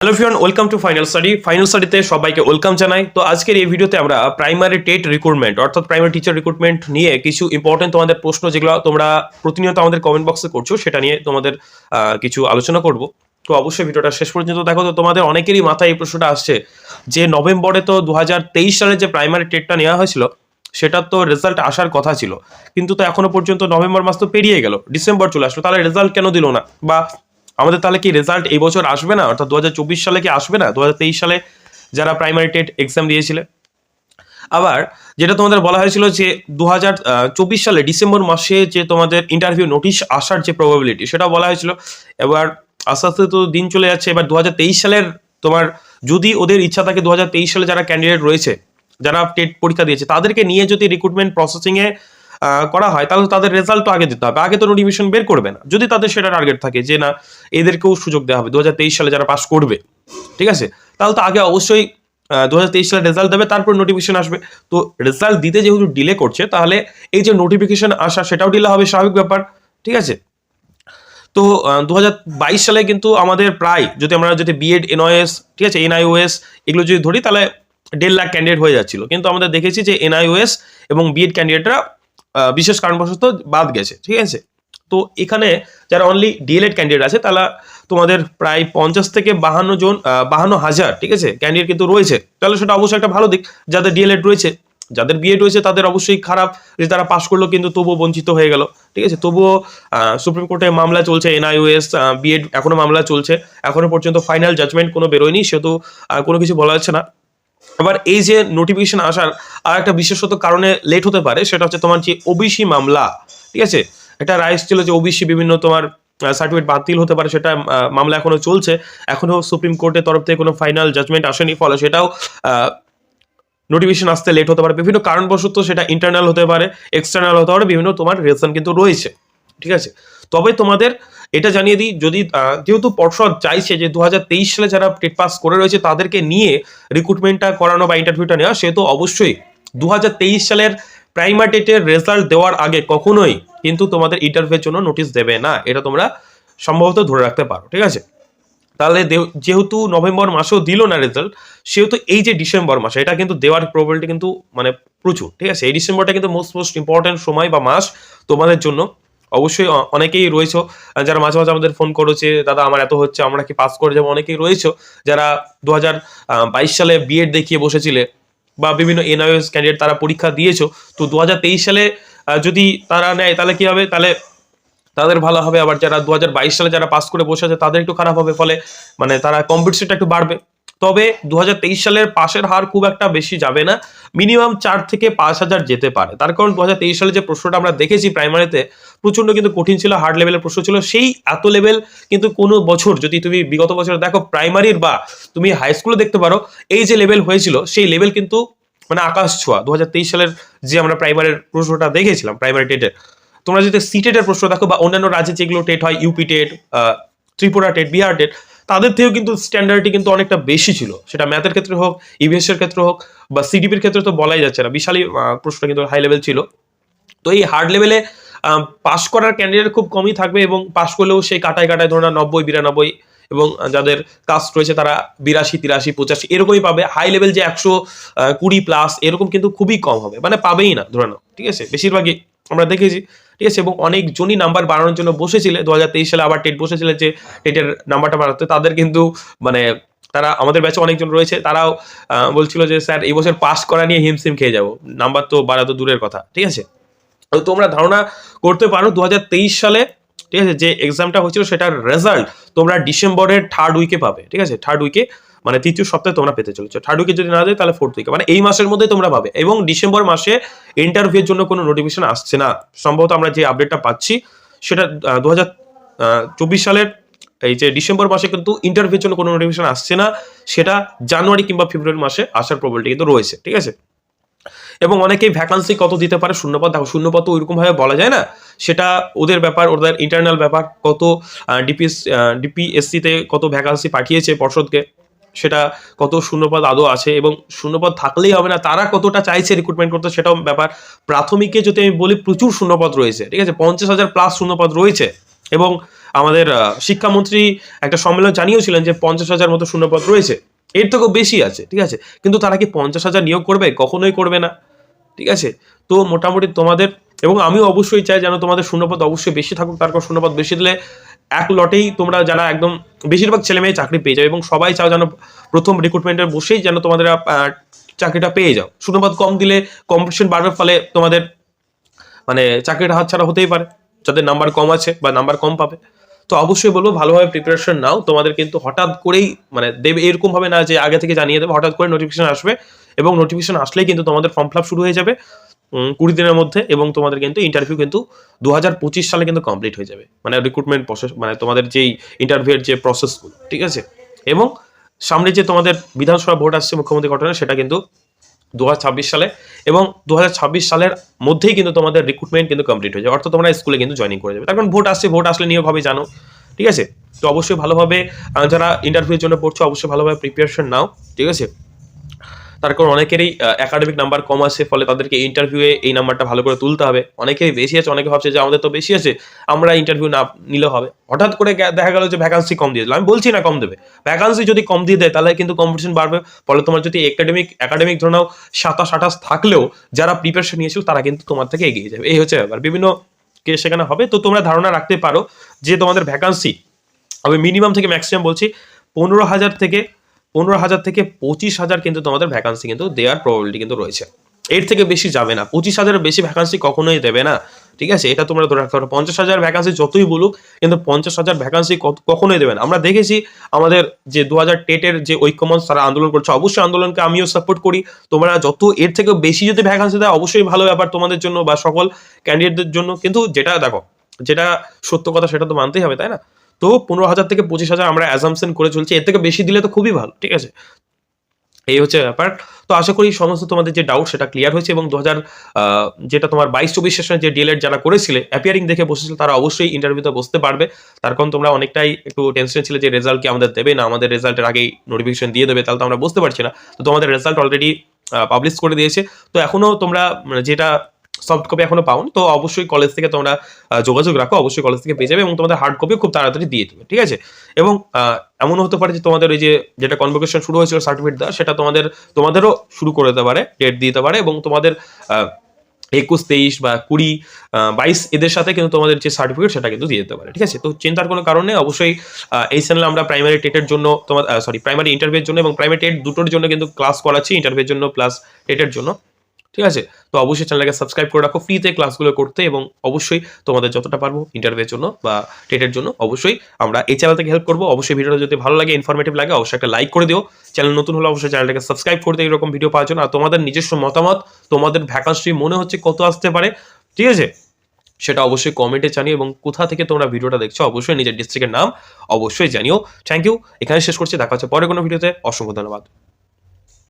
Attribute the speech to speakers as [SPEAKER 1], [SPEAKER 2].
[SPEAKER 1] Hello ফিওন welcome to final study final স্টাডিতে সবাইকে welcome জানাই। তো আজকের এই ভিডিওতে আমরা প্রাইমারি টেট রিক্রুটমেন্ট অর্থাৎ প্রাইমারি টিচার রিক্রুটমেন্ট নিয়ে কিছু ইম্পর্টেন্ট তোমাদের প্রশ্ন যেগুলো তোমরা প্রতিনিয়ত আমাদের কমেন্ট বক্সে করছ, সেটা নিয়ে তোমাদের কিছু আলোচনা করব। তো অবশ্যই ভিডিওটা শেষ পর্যন্ত দেখো। তো তোমাদের অনেকেরই মাথায় এই প্রশ্নটা আসছে যে নভেম্বরে তো দু হাজার তেইশ সালে যে প্রাইমারি টেটটা নেওয়া হয়েছিল, সেটার তো রেজাল্ট আসার কথা ছিল। কিন্তু তো এখনও পর্যন্ত নভেম্বর মাস তো পেরিয়ে গেল, ডিসেম্বর চলে আসলো। তাহলে রেজাল্ট কেন দিল না? বা আমাদের তাহলে কি রেজাল্ট এই বছর আসবে না? অর্থাৎ দু হাজার চব্বিশ সালে কি আসবে না? দু হাজার তেইশ সালে যারা প্রাইমারি টেট এক্সাম দিয়েছিলে। আবার যেটা তোমাদের বলা হয়েছিল যে দু সালে ডিসেম্বর মাসে যে তোমাদের ইন্টারভিউ নোটিশ আসার যে প্রবাবিলিটি সেটা বলা হয়েছিল। এবার আস্তে আস্তে তো দিন চলে যাচ্ছে। এবার দু হাজার তেইশ সালের তোমার যদি ওদের ইচ্ছা থাকে দু হাজার তেইশ সালে যারা ক্যান্ডিডেট রয়েছে, যারা টেট পরীক্ষা দিয়েছে, তাদেরকে নিয়ে যদি রিক্রুটমেন্ট প্রসেসিংয়ে করা হয়, তাহলে তাদের রেজাল্ট তো আগে দিতে হবে। আগে তো নোটিফিকেশন বের করবে না। যদি তাদের সেটা টার্গেট থাকে যে, না, এদেরকেও সুযোগ দেওয়া হবে দু হাজার তেইশ সালে যারা পাস করবে। ঠিক আছে? তাহলে তো আগে অবশ্যই দু সালে রেজাল্ট দেবে, তারপর নোটিফিকেশন আসবে। তো রেজাল্ট দিতে যেহেতু ডিলে করছে, তাহলে এই যে নোটিফিকেশন আসা, সেটাও ডিলে হবে, স্বাভাবিক ব্যাপার। ঠিক আছে? তো দু হাজার বাইশ সালে কিন্তু আমাদের প্রায়, যদি আমরা যদি বিএড এনওএস ঠিক আছে এনআইওএস এগুলো যদি ধরি, তাহলে দেড় লাখ ক্যান্ডিডেট হয়ে যাচ্ছিল। কিন্তু আমাদের দেখেছি যে এনআইওএস এবং বিএড ক্যান্ডিডেটরা বিশেষ কারণবশত বাদ গেছে, ঠিক আছে? তো এখানে যারা অনলি ডিএলএড ক্যান্ডিডেট আছে, তারা তোমাদের প্রায় পঞ্চাশ থেকে বাহান্ন জন বাহান্ন হাজার, ঠিক আছে ক্যান্ডিডেট কিন্তু রয়েছে। তাহলে সেটা অবশ্যই একটা ভালো দিক, যাদের ডিএলএড রয়েছে। যাদের বিএড রয়েছে, তাদের অবশ্যই খারাপ, যে তারা পাশ করল কিন্তু তবুও বঞ্চিত হয়ে গেল, ঠিক আছে? তবুও সুপ্রিম কোর্টে মামলা চলছে এনআইওএস বিএড এখনও মামলা চলছে। এখনও পর্যন্ত ফাইনাল জাজমেন্ট কোনো বেরোয়নি, সেহেতু কোনো কিছু বলা যাচ্ছে না। এবার এই যে নোটিফিকেশন আসার আর একটা বিশেষত কারণে লেট হতে পারে, সেটা হচ্ছে তোমার যে ওবিসি মামলা, ঠিক আছে? এটা রাইস ছিল যে ওবিসি বিভিন্ন তোমার সার্টিফিকেট বাতিল হতে পারে, সেটা মামলা এখনও চলছে। এখনও সুপ্রিম কোর্টের তরফ থেকে কোনো ফাইনাল জাজমেন্ট আসেনি, ফলে সেটাও নোটিফিকেশন আসতে লেট হতে পারে। বিভিন্ন কারণবশত সেটা ইন্টারনাল হতে পারে এক্সটার্নাল হতে পারে, বিভিন্ন তোমার রিজন কিন্তু রয়েছে, ঠিক আছে? তবে তোমাদের এটা জানিয়ে দিই, যদি যেহেতু পর্ষদ চাইছে যে দু হাজার তেইশ সালে যারা টেট পাস করে রয়েছে তাদেরকে নিয়ে রিক্রুটমেন্টটা করানো বা ইন্টারভিউটা নেওয়া সেহেতু অবশ্যই দু হাজার তেইশ সালের প্রাইমারি টেটের রেজাল্ট দেওয়ার আগে কখনোই কিন্তু তোমাদের ইন্টারভিউর জন্য নোটিশ দেবে না। এটা তোমরা সম্ভবত ধরে রাখতে পারো, ঠিক আছে? তাহলে যেহেতু নভেম্বর মাসেও দিল না রেজাল্ট সেহেতু এই যে ডিসেম্বর মাস, এটা কিন্তু দেওয়ার প্রবলিটি কিন্তু মানে প্রচুর, ঠিক আছে? এই ডিসেম্বরটা কিন্তু মোস্ট মোস্ট ইম্পর্টেন্ট সময় বা মাস তোমাদের জন্য। অবশ্যই অনেকেই রয়েছে। যারা মাঝে মাঝে আমাদের ফোন করেছে, দাদা, আমার এত হচ্ছে, আমরা কি পাস করে যাব? অনেকেই রয়েছে যারা দু সালে বিএড দেখিয়ে বসেছিলে বা বিভিন্ন এনআইএস ক্যান্ডিডেট তারা পরীক্ষা দিয়েছ। তো দু হাজার তেইশ সালে যদি তারা নেয়, তাহলে কি হবে? তাহলে তাদের ভালো হবে। আবার যারা দু হাজার বাইশ সালে যারা পাস করে বসে আছে তাদের একটু খারাপ হবে। ফলে মানে তারা কম্পিটিশনটা একটু বাড়বে। তবে দু হাজার তেইশ সালের পাশের হার খুব একটা বেশি যাবে না। মিনিমাম চার থেকে পাঁচ হাজার যেতে পারে। তার কারণ দু সালে যে প্রশ্নটা আমরা দেখেছি প্রাইমারিতে প্রচণ্ড কিন্তু কঠিন ছিল, হার্ড লেভেলের প্রশ্ন ছিল। সেই এত লেভেল কিন্তু কোনো বছর যদি তুমি বিগত বছর দেখো প্রাইমারির বা তুমি হাই স্কুলে দেখতে পারো, এই যে লেভেল হয়েছিল, সেই লেভেল কিন্তু মানে আকাশ ছোঁয়া। দু হাজার তেইশ সালের যে আমরা প্রাইমারির প্রশ্নটা দেখেছিলাম, প্রাইমারি টেটের, তোমরা যদি সিটেটের প্রশ্ন দেখো বা অন্যান্য রাজ্যে যেগুলো টেট হয়, UP TET Tripura TET, Bihar TET তাদের থেকেও কিন্তু স্ট্যান্ডার্ডটি কিন্তু অনেকটা বেশি ছিল। সেটা ম্যাথের ক্ষেত্রে হোক ইভিএস এর ক্ষেত্রে হোক, বা সিডিপির ক্ষেত্রে তো বলাই যাচ্ছে না। বিশালই প্রশ্ন কিন্তু হাই লেভেল ছিল। তো এই হার্ড লেভেলে পাস করার ক্যান্ডিডেট খুব কমই থাকবে এবং পাস করলেও সেই কাটায় কাটায় ধরো না নব্বই, বিরানব্বই এবং যাদের কাস্ট রয়েছে তারা বিরাশি, তিরাশি, পঁচাশি এরকমই পাবে। হাই লেভেল যে একশো কুড়ি প্লাস এরকম কিন্তু খুবই কম হবে। মানে পাবেই না ধরে নাও। ঠিক আছে? বেশিরভাগই আমরা দেখেছি, ঠিক আছে? এবং অনেকজনই নাম্বার বাড়ানোর জন্য বসেছিলে। দু হাজার তেইশ সালে আবার টেট বসেছিলে যে টেটের নাম্বারটা বাড়াতে। তাদের কিন্তু মানে তারা আমাদের ব্যাচে অনেকজন রয়েছে। তারাও বলছিল যে, স্যার, এই বছর পাস করা নিয়ে হিমসিম খেয়ে যাব। নাম্বার তো বাড়া তো দূরের কথা। ঠিক আছে? তো তোমরা ধারণা করতে পারো দু হাজার তেইশ সালে, ঠিক আছে, যে এক্সামটা হয়েছিল, সেটার রেজাল্ট তোমরা ডিসেম্বরের থার্ড উইকে পাবে। ঠিক আছে? থার্ড উইকে মানে তৃতীয় সপ্তাহে তোমরা পেতে চলেছো। থার্ড উইকে যদি না যায়, তাহলে ফোর্থ উইকে মানে এই মাসের মধ্যে তোমরা পাবে। এবং ডিসেম্বর মাসে ইন্টারভিউর জন্য কোনো নোটিফিকেশন আসছে না। সম্ভবত আমরা যে আপডেটটা পাচ্ছি, সেটা দু চব্বিশ সালের, এই যে ডিসেম্বর মাসে কিন্তু ইন্টারভিউর জন্য কোনো নোটিফিকেশন আসছে না। সেটা জানুয়ারি কিংবা ফেব্রুয়ারি মাসে আসার প্রবলিটি কিন্তু রয়েছে, ঠিক আছে? এবং অনেকেই ভ্যাকান্সি কত দিতে পারে শূন্যপদ, দেখো শূন্যপদ তো ওইরকম ভাবে বলা যায় না। সেটা ওদের ব্যাপার, ওদের ইন্টারনাল ব্যাপার, কত ডিপিএস ডিপিএসসিতে কত ভ্যাকান্সি পাঠিয়েছে পর্ষদকে। সেটা কত শূন্যপদ আদৌ আছে এবং শূন্যপদ থাকলেই হবে না, তারা কতটা চাইছে রিক্রুটমেন্ট করতে সেটাও ব্যাপার। প্রাথমিকে যদি আমি বলি প্রচুর শূন্যপদ রয়েছে, ঠিক আছে? পঞ্চাশ হাজার প্লাস শূন্যপদ রয়েছে এবং আমাদের শিক্ষামন্ত্রী একটা সম্মেলন জানিয়েছিলেন যে পঞ্চাশ হাজার মতো শূন্যপদ রয়েছে। এর থেকেও বেশি আছে, ঠিক আছে? কিন্তু তারা কি পঞ্চাশ হাজার নিয়োগ করবে? কখনোই করবে না, ঠিক আছে? তো মোটামুটি তোমাদের, এবং আমি অবশ্যই চাই যেন তোমাদের শূন্যপদ অবশ্যই বেশি থাকুক, তারপর শূন্যপদ বেশি দিলে এক লটেই তোমরা যারা একদম বেশিরভাগ ছেলে মেয়ে চাকরি পেয়ে যাবে এবং সবাই চাও যেন প্রথম রিক্রুটমেন্টের বসেই যেন তোমাদের চাকরিটা পেয়ে যাও। শূন্যপদ কম দিলে কম্পিটিশন বাড়বে, ফলে তোমাদের মানে চাকরিটা হাতছাড়া হতেই পারে, যাদের নাম্বার কম আছে বা নাম্বার কম পাবে। তো অবশ্যই বলব, ভালোভাবে প্রিপারেশন নাও। তোমাদের কিন্তু হঠাৎ করেই মানে দেবে এরকম ভাবে না যে আগে থেকে জানিয়ে দেবে, হঠাৎ করে নোটিফিকেশন আসবে। এবং নোটিফিকেশন আসলেই কিন্তু তোমাদের ফর্ম ফিল শুরু হয়ে যাবে। কুড়ি দিনের মধ্যে এবং তোমাদের কিন্তু ইন্টারভিউ কিন্তু দু হাজার পঁচিশ সালে কিন্তু কমপ্লিট হয়ে যাবে। মানে রিক্রুটমেন্ট প্রসেস মানে তোমাদের যেই ইন্টারভিউয়ের যে প্রসেসগুলো ঠিক আছে? এবং সামনে যে তোমাদের বিধানসভা ভোট আসছে মুখ্যমন্ত্রী গঠনের সেটা কিন্তু দু হাজার ছাব্বিশ সালে এবং দু হাজার ছাব্বিশ সালের মধ্যেই কিন্তু তোমাদের রিক্রুটমেন্ট কিন্তু কমপ্লিট হয়ে যাবে। অর্থাৎ তোমরা স্কুলে কিন্তু জয়েনিং করে যাবে। তার কারণ ভোট আসছে, ভোট আসলে নিয়োগভাবে জানো, ঠিক আছে? তো অবশ্যই ভালোভাবে যারা ইন্টারভিউর জন্য পড়ছো, অবশ্যই ভালোভাবে প্রিপারেশন নাও, ঠিক আছে? তার কারণ অনেকেরই একাডেমিক নাম্বার কম আছে, ফলে তাদেরকে ইন্টারভিউয়ে এই নাম্বারটা ভালো করে তুলতে হবে। অনেকেরই বেশি আছে, অনেকে ভাবছে যে আমাদের তো বেশি আছে, আমরা ইন্টারভিউ না নিলেও হবে। হঠাৎ করে দেখা গেল যে ভ্যাকান্সি কম দিয়ে দিল। আমি বলছি না কম দেবে। ভ্যাকান্সি যদি কম দিয়ে দেয়, তাহলে কিন্তু কম্পিটিশন বাড়বে। ফলে তোমার যদি একাডেমিক একাডেমিক ধরে নাও, সাতাশ, আঠাশ থাকলেও যারা প্রিপারেশন নিয়েছো তারা কিন্তু তোমার থেকে এগিয়ে যাবে। এই হচ্ছে ব্যাপার। বিভিন্ন কেস সেখানে হবে। তো তোমরা ধারণা রাখতে পারো যে তোমাদের ভ্যাকান্সি আমি মিনিমাম থেকে ম্যাক্সিমাম বলছি, পনেরো হাজার থেকে পনেরো হাজার থেকে পঁচিশ হাজার কিন্তু তোমাদের ভ্যাকান্সি কিন্তু দেওয়ার প্রবাবিলিটি কিন্তু রয়েছে। এর থেকে বেশি যাবে না। পঁচিশ হাজারের বেশি ভ্যাকান্সি কখনোই দেবে না। ঠিক আছে? এটা তোমরা ধরে রাখতে পারো। পঞ্চাশ হাজার ভ্যাকান্সি যতই বলুক, কিন্তু পঞ্চাশ হাজার ভ্যাকান্সি কখনোই দেবে না। আমরা দেখেছি আমাদের যে দু হাজার টেটের যে ঐক্যমঞ্চ তারা আন্দোলন করছে, অবশ্যই আন্দোলনকে আমিও সাপোর্ট করি। তোমরা যত এর থেকে বেশি যদি ভ্যাকান্সি দেয় অবশ্যই ভালো ব্যাপার তোমাদের জন্য বা সকল ক্যান্ডিডেটদের জন্য। কিন্তু যেটা, দেখো, যেটা সত্য কথা সেটা তো মানতেই হবে, তাই না? তো পনেরো হাজার থেকে পঁচিশ হাজার আমরা অ্যাজামশন করে চলছি। এর থেকে বেশি দিলে তো খুবই ভালো, ঠিক আছে? এই হচ্ছে ব্যাপার। তো আশা করি সমস্ত তোমাদের যে ডাউট সেটা ক্লিয়ার হয়েছে এবং দু হাজার যেটা তোমার বাইশ চব্বিশ সেশনে যে ডিএলএড যারা করেছিলে অ্যাপিয়ারিং দেখে বসেছিল, তারা অবশ্যই ইন্টারভিউতে বসতে পারবে। তার কারণ তোমরা অনেকটাই একটু টেনশন ছিল যে রেজাল্ট কি আমাদের দেবে না, আমাদের রেজাল্টের আগেই নোটিফিকেশন দিয়ে দেবে, তাহলে তো আমরা বুঝতে পারছি না। তো তোমাদের রেজাল্ট অলরেডি পাবলিশ করে দিয়েছে। তো এখনও তোমরা যেটা সফট কপি এখনও পাওনি, তো অবশ্যই কলেজ থেকে তোমরা যোগাযোগ রাখো, অবশ্যই কলেজ থেকে পেয়ে যাবে এবং তোমাদের হার্ড কপিও খুব তাড়াতাড়ি দিয়ে দেবে, ঠিক আছে? এবং এমনও হতে পারে যে তোমাদের ওই যে যেটা কনভোকেশন শুরু হয়েছিল সার্টিফিকেট দেওয়া, সেটা তোমাদের, তোমাদেরও শুরু করে দিতে পারে ডেট দিতে পারে এবং তোমাদের একুশ, তেইশ বা কুড়ি বাইশ এদের সাথে কিন্তু তোমাদের যে সার্টিফিকেট সেটা কিন্তু দিয়ে দিতে পারে, ঠিক আছে? তো চিন্তার কোনো কারণ অবশ্যই এই চ্যানেলে আমরা প্রাইমারি টেটের জন্য তোমার সরি প্রাইমারি ইন্টারভিউর জন্য এবং প্রাইমারি টেট দুটোর জন্য কিন্তু ক্লাস করাচ্ছি ইন্টারভিউর জন্য প্লাস টেটের জন্য। ঠিক আছে? তো অবশ্যই চ্যানেলটাকে সাবস্ক্রাইব করে রাখো ফ্রিতে ক্লাসগুলো করতে এবং অবশ্যই তোমাদের যতটা পারব ইন্টারভিউর জন্য বা টেটের জন্য অবশ্যই আমরা এই চ্যানেল থেকে হেল্প করব। অবশ্যই ভিডিওটা যদি ভালো লাগে ইনফরমেটিভ লাগে, অবশ্যই একটা লাইক করে দিও। চ্যানেল নতুন হলে অবশ্যই চ্যানেলটাকে সাবস্ক্রাইব করতে এরকম ভিডিও পাওয়ার জন্য। আর তোমাদের নিজস্ব মতামত, তোমাদের ভ্যাকান্সি মনে হচ্ছে কত আসতে পারে, ঠিক আছে? সেটা অবশ্যই কমেন্টে জানিও এবং কোথা থেকে তোমরা ভিডিওটা দেখছ, অবশ্যই নিজের ডিস্ট্রিক্টের নাম অবশ্যই জানিও। থ্যাংক ইউ এখানে শেষ করছি। দেখা হচ্ছে পরে কোনো ভিডিওতে অসংখ্য ধন্যবাদ।